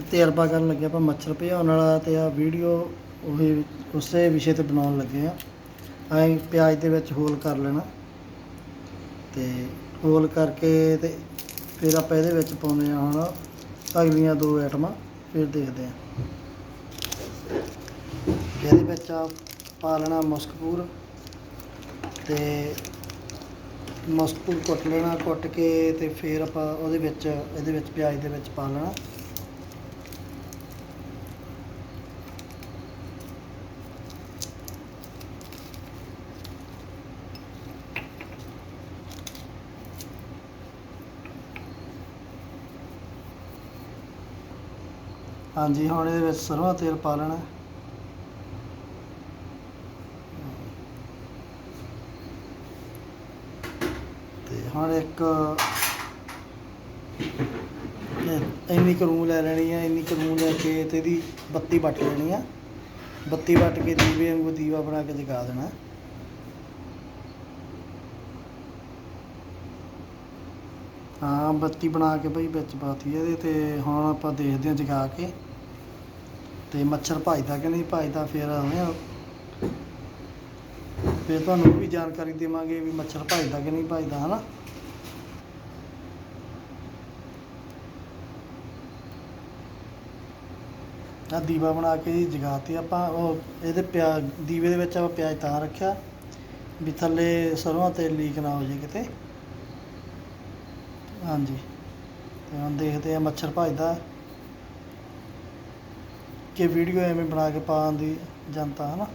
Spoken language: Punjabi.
ਤਜਰਬਾ ਕਰਨ ਲੱਗੇ ਆਪਾਂ ਮੱਛਰ ਭਜਾਉਣ ਵਾਲਾ ਤੇ ਆ ਵੀਡੀਓ ਉਹੀ ਉਸੇ ਵਿਸ਼ੇ ਤੇ ਬਣਾਉਣ ਲੱਗੇ ਆ ਐਂ ਪਿਆਜ਼ ਦੇ ਵਿੱਚ ਹੋਲ ਕਰ ਲੈਣਾ ਤੇ ਹੋਲ ਕਰਕੇ ਤੇ ਫਿਰ ਆਪਾਂ ਇਹਦੇ ਵਿੱਚ ਪਾਉਂਦੇ ਆ ਹੁਣ ਅਗਲੀਆਂ ਦੋ ਆਈਟਮਾਂ, ਫਿਰ ਦੇਖਦੇ ਆ ਇਹਦੇ ਵਿੱਚ ਆ ਪਾ ਲੈਣਾ ਮਸਕਪੂਰ ਤੇ ਮਸਕਪੂਰ ਕੁੱਟ ਲੈਣਾ, ਕੁੱਟ ਕੇ ਤੇ ਫਿਰ ਆਪਾਂ ਉਹਦੇ ਵਿੱਚ, ਇਹਦੇ ਵਿੱਚ ਪਿਆਜ਼ ਦੇ ਵਿੱਚ ਪਾ ਲੈਣਾ। ਹਾਂਜੀ, ਹੁਣ ਇਹਦੇ ਵਿੱਚ ਸਰੋਂ ਤੇਲ ਪਾ ਲੈਣਾ। ਤੇ ਹੁਣ ਇੱਕ ਇੰਨੀ ਕਰੂ ਲੈ ਲੈਣੀ ਆ, ਇੰਨੀ ਕਰੂ ਲੈ ਕੇ ਤੇ ਇਹਦੀ ਬੱਤੀ ਵੱਟ ਲੈਣੀ ਆ। ਬੱਤੀ ਵੱਟ ਕੇ ਦੀਵੇ ਵਾਂਗੂ ਦੀਵਾ ਬਣਾ ਕੇ ਜਗਾ ਦੇਣਾ। ਹਾਂ, ਬੱਤੀ ਬਣਾ ਕੇ ਬਈ ਵਿੱਚ ਪਾਤੀ ਇਹਦੇ ਤੇ ਹੁਣ ਆਪਾਂ ਦੇਖਦੇ ਹਾਂ ਜਗਾ ਕੇ। ਤੇ ਮੱਛਰ ਭਜਦਾ ਕਿ ਨਹੀਂ ਭਜਦਾ ਫਿਰ ਆਉਂਦੇ ਫਿਰ ਤੁਹਾਨੂੰ ਵੀ ਜਾਣਕਾਰੀ ਦੇਵਾਂਗੇ ਵੀ ਮੱਛਰ ਭਜਦਾ ਕਿ ਨਹੀਂ ਭਜਦਾ, ਹਨਾ? ਆ ਦੀਵਾ ਬਣਾ ਕੇ ਜੀ ਜਗਾਤੀ ਆਪਾਂ, ਉਹ ਇਹਦੇ ਪਿਆ, ਦੀਵੇ ਦੇ ਵਿੱਚ ਆਪਾਂ ਪਿਆਜ਼ ਤਾਂ ਰੱਖਿਆ, ਵੀ ਥੱਲੇ ਸਰੋਂ ਦਾ ਤੇਲ ਲੀਕ ਨਾ ਹੋ ਜੇ ਕਿਤੇ। ਹਾਂਜੀ। ਤੇ ਹੁਣ ਦੇਖਦੇ ਆ ਮੱਛਰ ਭਜਦਾ। ਕਿ ਵੀਡੀਓ ਐਵੇਂ ਬਣਾ ਕੇ ਪਾਉਣ ਦੀ ਜਨਤਾ ਹੈ ਨਾ